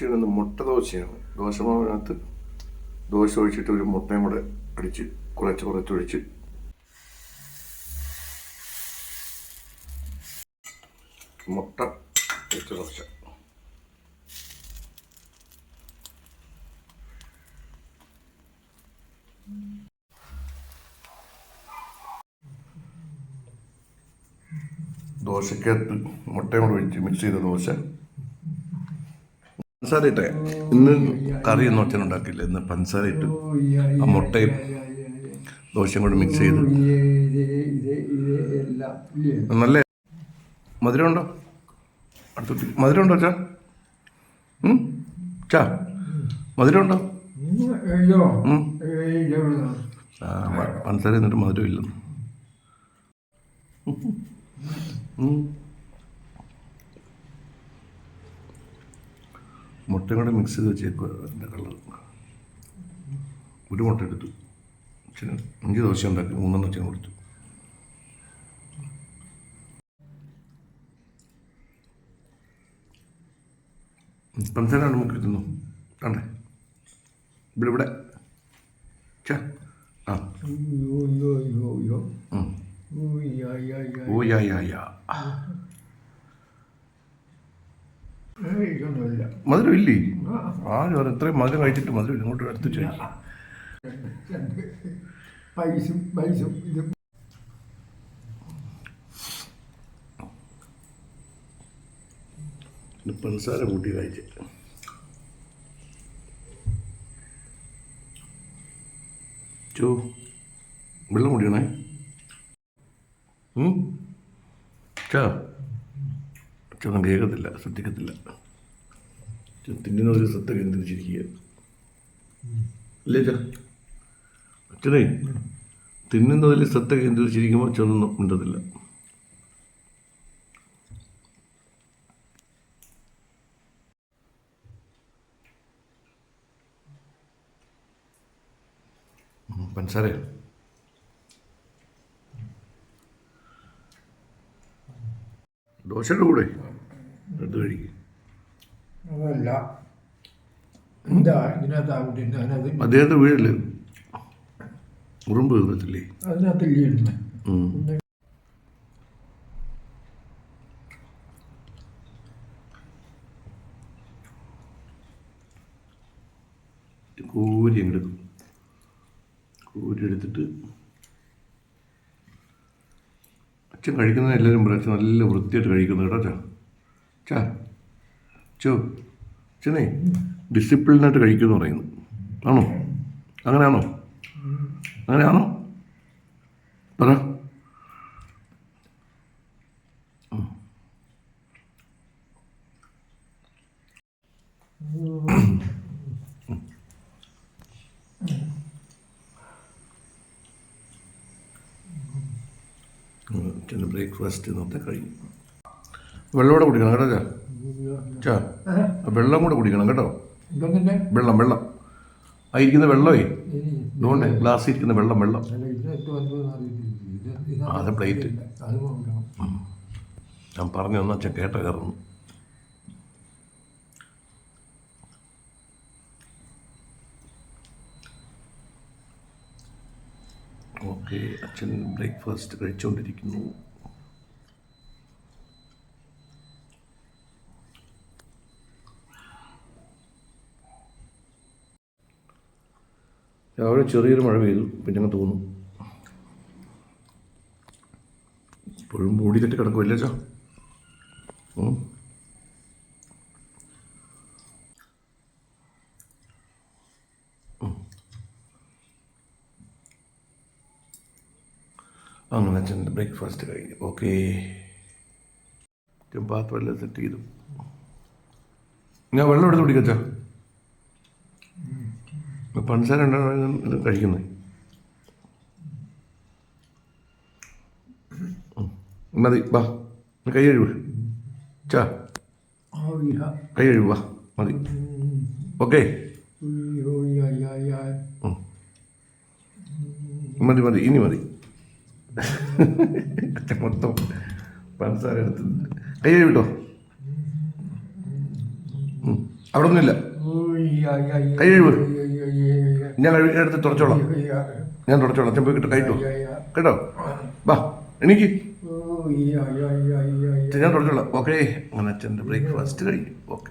ചെയ്യുന്നത് മുട്ട ദോശയാണ്. ദോശമാവിനകത്ത് ദോശ ഒഴിച്ചിട്ട് ഒരു മുട്ടയും കൂടെ അടിച്ച് കുറച്ച് കുറച്ചൊഴിച്ച് മുട്ട വെച്ച ദോശ ദോശക്കകത്ത് മുട്ടയും കൂടെ ഒഴിച്ച് മിക്സ് ചെയ്ത ദോശ. പഞ്ചസാര ഇട്ടേ ഇന്ന് കറി ഒന്നും അച്ഛൻ ഉണ്ടാക്കില്ല ഇന്ന് പഞ്ചസാര ഇട്ട് ആ മുട്ടയും ദോശയും കൂടെ മിക്സ് ചെയ്ത്. നല്ല മധുരം ഉണ്ടോ? അടുത്തോട്ട് മധുരം ഉണ്ടോ ചാ? ചാ മധുരം ഉണ്ടോ? പഞ്ചസാര എന്നിട്ട് മധുരം ഇല്ലെന്ന് മുട്ടയും കൂടെ മിക്സ് ചെയ്ത് വെച്ചേക്കുക അതിന്റെ കളർ ഒരു മുട്ട എടുത്തു. അച്ഛന് അഞ്ച് ദോശ ഉണ്ടാക്കി മൂന്നെണ്ണം അച്ഛൻ കൊടുത്തു. പഞ്ചാരാണ് നമുക്ക് തിന്നു കണ്ടേ? ഇവിടെ ഇവിടെ. ചാ ആ. ഓ യാ യാ യാ. മധുരം ഇല്ലേ ആരും പറഞ്ഞു ഇത്രയും മധുരം കഴിച്ചിട്ട് മധുരം ഇല്ല. ഇങ്ങോട്ട് അടുത്ത് ചോദിച്ചു. പൈസും പൈസും ഇത്. പിന്നെ പഞ്ചസാര കൂട്ടി കഴിച്ചു ചോ വെള്ളം കുടിക്കണേ ഉം? ചാ. അച്ഛനൊന്നും കേൾക്കത്തില്ല ശ്രദ്ധിക്കത്തില്ല. തിന്നുന്നതിൽ ശ്രദ്ധ കേന്ദ്രീകരിച്ചിരിക്കുക അല്ലേ അച്ഛനേ തിന്നുന്നതിൽ ശ്രദ്ധ കേന്ദ്രീകരിച്ചിരിക്കുമ്പോൾ അച്ഛനൊന്നും ഉണ്ടതില്ല പഞ്ചസാര ദോശയുടെ കൂടെ? എടുത്ത് കഴിക്കും. അതല്ല. എന്താ ഇതിനകത്ത് ആവട്ടെ അതിനകത്ത്? അദ്ദേഹത്തെ വീട്ടിൽ ഉറുമ്പ് ഇടുന്നത് ഉം. കോരി അങ്ങ് എടുക്കും കോരി എടുത്തിട്ട് അച്ഛൻ കഴിക്കുന്നത് എല്ലാവരും പറയും അച്ഛൻ നല്ല വൃത്തിയായിട്ട് കഴിക്കുന്നു കേട്ടോ അച്ഛാ. ചാ ചോ അച്ഛനെ ഡിസിപ്ലിനായിട്ട് കഴിക്കുമെന്ന് പറയുന്നു ആണോ അങ്ങനെയാണോ അങ്ങനെയാണോ പറ ബ്രേക്ക്ഫാസ്റ്റ് ഇന്നത്തെ കഴിഞ്ഞു വെള്ളോടെ കൂടെ കുടിക്കണം കേട്ടോ ചാ വെള്ളം കൂടെ കുടിക്കണം കേട്ടോ. വെള്ളം വെള്ളം. ആ ഇരിക്കുന്ന വെള്ളമേ? ഇതുകൊണ്ട് ഗ്ലാസ് ഇരിക്കുന്ന വെള്ളം വെള്ളം. അത് പ്ലേറ്റ്. ഞാൻ പറഞ്ഞു തന്നെ കേട്ട കയറുന്നു ഓക്കെ അച്ഛൻ ബ്രേക്ക്ഫാസ്റ്റ് കഴിച്ചുകൊണ്ടിരിക്കുന്നു രാവിലെ ചെറിയൊരു മഴ പെയ്തു പിന്നെ അങ്ങ് തോന്നും. ഇപ്പോഴും മൂടി കെട്ടി കിടക്കുമല്ലേ ചാ. അങ്ങനെ ചെന്ന് ബ്രേക്ക്ഫാസ്റ്റ് കഴിഞ്ഞു ഓക്കെ. പാത്രമെല്ലാം സെറ്റ് ചെയ്തു. ഞാൻ വെള്ളം എടുത്ത് കുടിക്കച്ചാ പഞ്ചസാര ഉണ്ടാണ് കഴിക്കുന്നത് മതി വാ. കൈ കഴിവ് ചാ കൈ കഴിവ് വാ. മതി. ഓക്കെ. മതി മതി. ഇനി മതി. മൊത്തം പഞ്ചസാര എടുത്ത് കൈ കഴിവിട്ടോ അവിടെ ഒന്നുമില്ല. കൈ കഴുക്. ഞാൻ എടുത്ത് തുടച്ചോളാം. ഞാൻ തുടച്ചോളാം. ചെമ്പ് കിട്ടും. കഴിട്ടോ കേട്ടോ? വാ എനിക്ക് ഞാൻ തുടച്ചോളാം. ഓക്കെ അങ്ങനെ അച്ഛന്റെ ബ്രേക്ക്ഫാസ്റ്റ് കഴിക്കും ഓക്കെ.